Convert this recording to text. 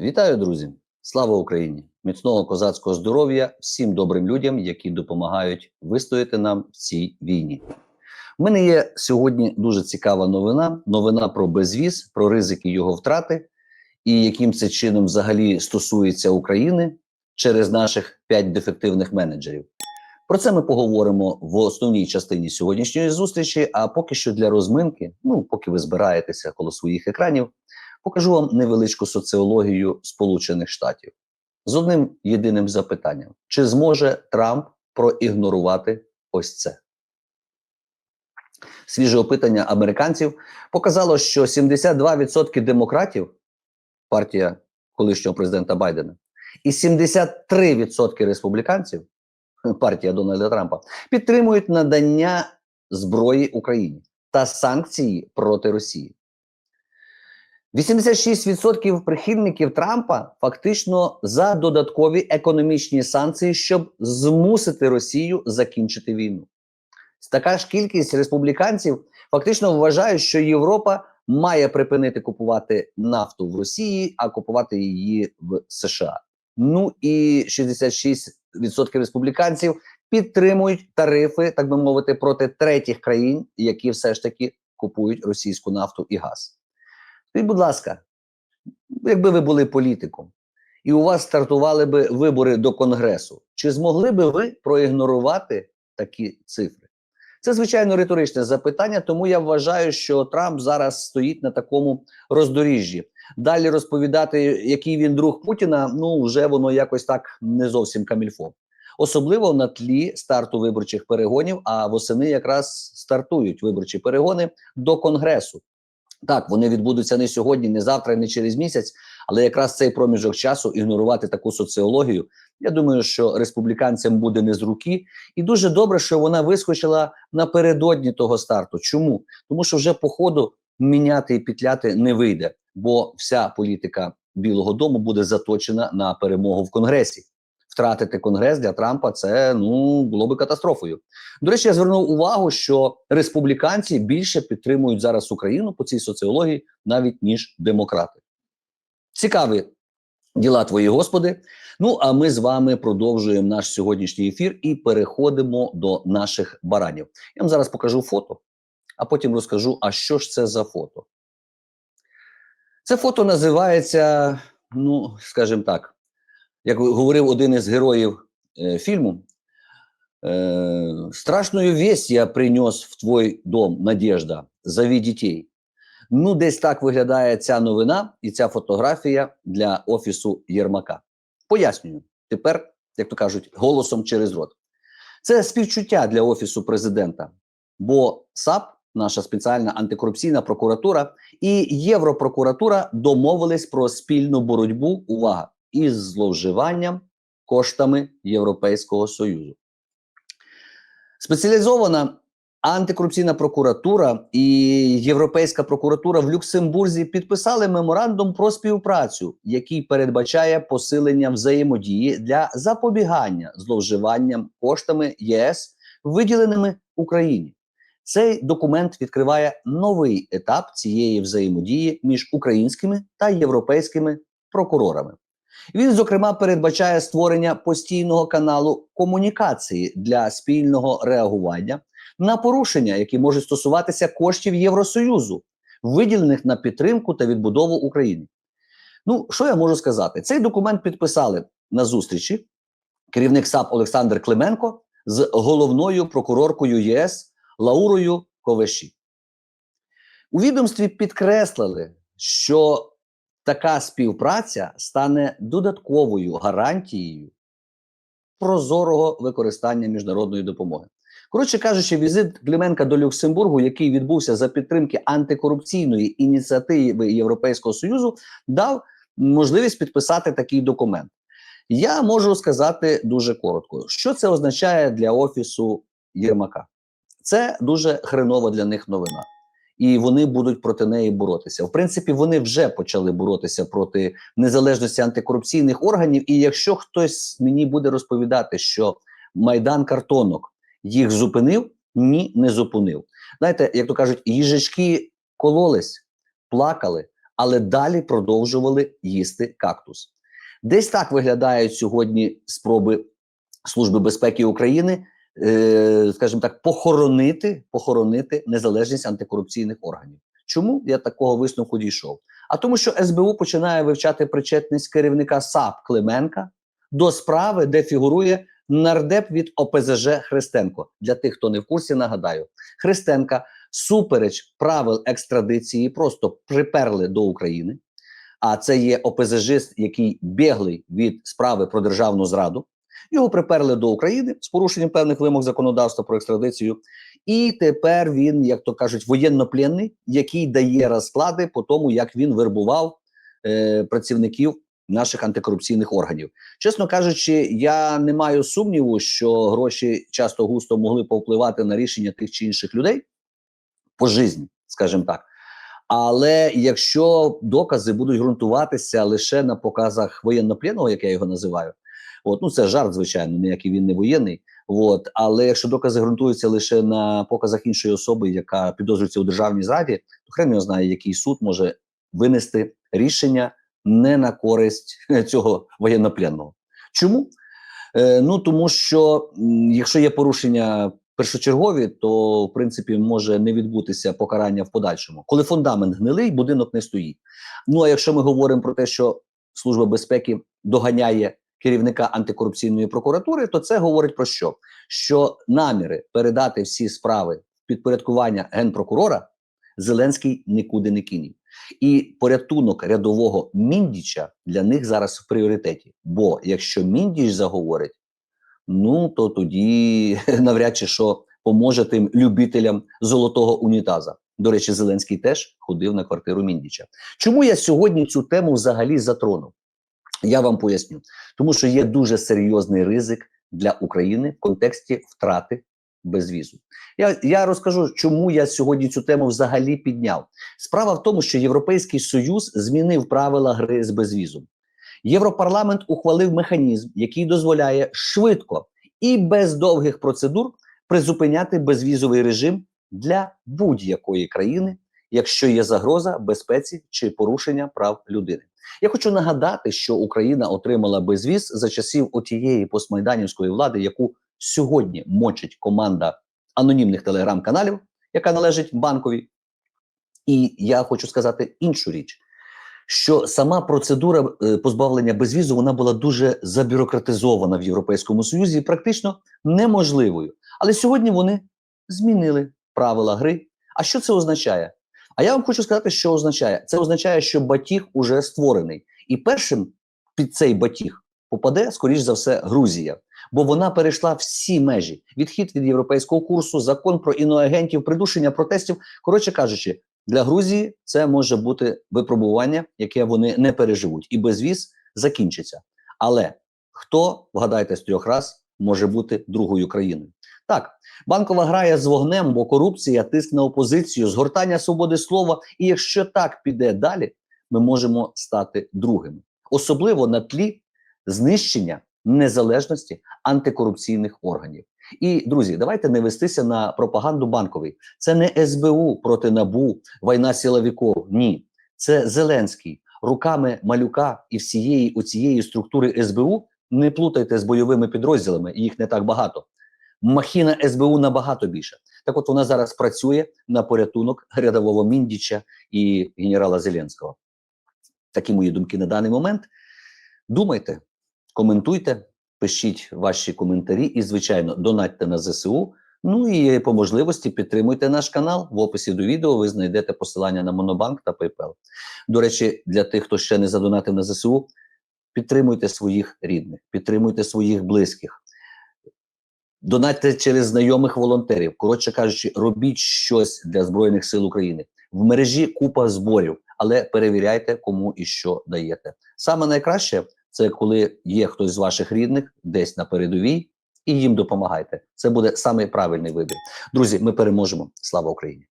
Вітаю, друзі! Слава Україні! Міцного козацького здоров'я всім добрим людям, які допомагають вистояти нам в цій війні. У мене є сьогодні дуже цікава новина: новина про безвіз, про ризики його втрати і яким це чином взагалі стосується України через наших п'ять дефективних менеджерів. Про це ми поговоримо в основній частині сьогоднішньої зустрічі. А поки що для розминки, ну поки ви збираєтеся коло своїх екранів, покажу вам невеличку соціологію Сполучених Штатів з одним єдиним запитанням: чи зможе Трамп проігнорувати ось це? Свіже опитання американців показало, що 72% демократів, партія колишнього президента Байдена, і 73% республіканців, партія Дональда Трампа, підтримують надання зброї Україні та санкції проти Росії. 86% прихильників Трампа фактично за додаткові економічні санкції, щоб змусити Росію закінчити війну. Така ж кількість республіканців фактично вважають, що Європа має припинити купувати нафту в Росії, а купувати її в США. Ну і 66% республіканців підтримують тарифи, так би мовити, проти третіх країн, які все ж таки купують російську нафту і газ. Скажіть, будь ласка, якби ви були політиком, і у вас стартували би вибори до Конгресу, чи змогли би ви проігнорувати такі цифри? Це звичайно риторичне запитання, тому я вважаю, що Трамп зараз стоїть на такому роздоріжжі. Далі розповідати, який він друг Путіна, ну вже воно якось так не зовсім камільфо. Особливо на тлі старту виборчих перегонів. А восени якраз стартують виборчі перегони до Конгресу. Так, вони відбудуться не сьогодні, не завтра, не через місяць, але якраз цей проміжок часу ігнорувати таку соціологію. Я думаю, що республіканцям буде не з руки, і дуже добре, що вона вискочила напередодні того старту. Чому? Тому що вже по ходу міняти і пітляти не вийде, бо вся політика Білого Дому буде заточена на перемогу в Конгресі. Втратити конгрес для Трампа це ну було би катастрофою. До речі, я звернув увагу, що республіканці більше підтримують зараз Україну по цій соціології, навіть ніж демократи. Цікаві діла твої, господи. Ну а ми з вами продовжуємо наш сьогоднішній ефір і переходимо до наших баранів. Я вам зараз покажу фото, а потім розкажу, а що ж це за фото. Це фото називається, ну, скажімо так як говорив один із героїв е, фільму, е, страшную я принес в твой дом, Надежда, зови дітей. Ну, десь так виглядає ця новина і ця фотографія для офісу Єрмака. Пояснюю, тепер, як то кажуть, голосом через рот. Це співчуття для офісу президента, бо САП, наша спеціальна антикорупційна прокуратура і Європрокуратура домовились про спільну боротьбу. Увага! Із зловживанням коштами Європейського Союзу. Спеціалізована антикорупційна прокуратура і Європейська прокуратура в Люксембурзі підписали меморандум про співпрацю, який передбачає посилення взаємодії для запобігання зловживанням коштами ЄС, виділеними Україні. Цей документ відкриває новий етап цієї взаємодії між українськими та європейськими прокурорами. Він, зокрема, передбачає створення постійного каналу комунікації для спільного реагування на порушення, які можуть стосуватися коштів Євросоюзу, виділених на підтримку та відбудову України. Ну, що я можу сказати? Цей документ підписали на зустрічі керівник САП Олександр Клименко з головною прокуроркою ЄС Лаурою Ковеші. У відомстві підкреслили, що така співпраця стане додатковою гарантією прозорого використання міжнародної допомоги. Коротше кажучи, візит Клименка до Люксембургу, який відбувся за підтримки антикорупційної ініціативи Європейського союзу, дав можливість підписати такий документ. Я можу сказати дуже коротко, що це означає для офісу Єрмака. Це дуже хреново для них новина і вони будуть проти неї боротися. В принципі, вони вже почали боротися проти незалежності антикорупційних органів. І якщо хтось мені буде розповідати, що майдан картонок їх зупинив, ні, не зупинив. Знаєте, як то кажуть, їжачки кололись, плакали. але далі продовжували їсти кактус. Десь так виглядають сьогодні спроби Служби безпеки України, скажімо так, похоронити, похоронити незалежність антикорупційних органів. Чому я такого висновку дійшов? А тому, що СБУ починає вивчати причетність керівника САП Клименка до справи, де фігурує нардеп від ОПЗЖ Христенко. Для тих, хто не в курсі, нагадаю, Христенка супереч правил екстрадиції просто приперли до України. А це є ОПЗЖист, який біглий від справи про державну зраду. Його приперли до України з порушенням певних вимог законодавства про екстрадицію. І тепер він, як то кажуть, воєннопленний, який дає розклади по тому, як він вербував е, працівників наших антикорупційних органів. Чесно кажучи, я не маю сумніву, що гроші часто густо могли повпливати на рішення тих чи інших людей по житті, скажімо так. Але якщо докази будуть ґрунтуватися лише на показах воєннопленного, як я його називаю, от ну це жарт, звичайно, ніякий він не воєнний. От, але якщо докази ґрунтуються лише на показах іншої особи, яка підозрюється у державній зраді, то хрен його знає, який суд може винести рішення не на користь цього воєннопленного. Чому? Е, ну тому що якщо є порушення першочергові, то в принципі може не відбутися покарання в подальшому. Коли фундамент гнилий, будинок не стоїть. Ну а якщо ми говоримо про те, що служба безпеки доганяє керівника антикорупційної прокуратури, то це говорить про що? Що наміри передати всі справи в підпорядкування генпрокурора Зеленський нікуди не кинів. І порятунок рядового міндіча для них зараз в пріоритеті. Бо якщо міндіч заговорить, ну то тоді навряд чи що поможе тим любителям золотого унітаза. До речі, Зеленський теж ходив на квартиру Міндіча. Чому я сьогодні цю тему взагалі затронув? Я вам поясню, тому що є дуже серйозний ризик для України в контексті втрати безвізу. Я, я розкажу, чому я сьогодні цю тему взагалі підняв. Справа в тому, що Європейський Союз змінив правила гри з безвізом. Європарламент ухвалив механізм, який дозволяє швидко і без довгих процедур призупиняти безвізовий режим для будь-якої країни, якщо є загроза безпеці чи порушення прав людини. Я хочу нагадати, що Україна отримала безвіз за часів отієї постмайданівської влади, яку сьогодні мочить команда анонімних телеграм-каналів, яка належить банковій. І я хочу сказати іншу річ, що сама процедура е, позбавлення безвізу вона була дуже забюрократизована в Європейському Союзі, практично неможливою. Але сьогодні вони змінили правила гри. А що це означає? А я вам хочу сказати, що означає. Це означає, що батіг уже створений, і першим під цей батіг попаде, скоріш за все, Грузія, бо вона перейшла всі межі: відхід від європейського курсу, закон про іноагентів, придушення протестів. Коротше кажучи, для Грузії це може бути випробування, яке вони не переживуть, і безвіз закінчиться. Але хто вгадайте з трьох раз може бути другою країною? Так, банкова грає з вогнем, бо корупція, тиск на опозицію, згортання свободи слова. І якщо так піде далі, ми можемо стати другими, особливо на тлі знищення незалежності антикорупційних органів. І друзі, давайте не вестися на пропаганду банковий. Це не СБУ проти набу, війна силовиків. Ні, це Зеленський руками малюка і всієї оцієї структури СБУ. Не плутайте з бойовими підрозділами, їх не так багато. Махіна СБУ набагато більше. Так, от вона зараз працює на порятунок рядового Міндіча і генерала Зеленського. Такі мої думки на даний момент. Думайте, коментуйте, пишіть ваші коментарі і, звичайно, донатьте на ЗСУ. Ну і по можливості підтримуйте наш канал. В описі до відео ви знайдете посилання на Монобанк та PayPal. До речі, для тих, хто ще не задонатив на ЗСУ, підтримуйте своїх рідних, підтримуйте своїх близьких. Донатьте через знайомих волонтерів. Коротше кажучи, робіть щось для Збройних сил України. В мережі купа зборів, але перевіряйте, кому і що даєте. Саме найкраще це коли є хтось з ваших рідних десь на передовій, і їм допомагайте. Це буде самий правильний вибір. Друзі, ми переможемо. Слава Україні!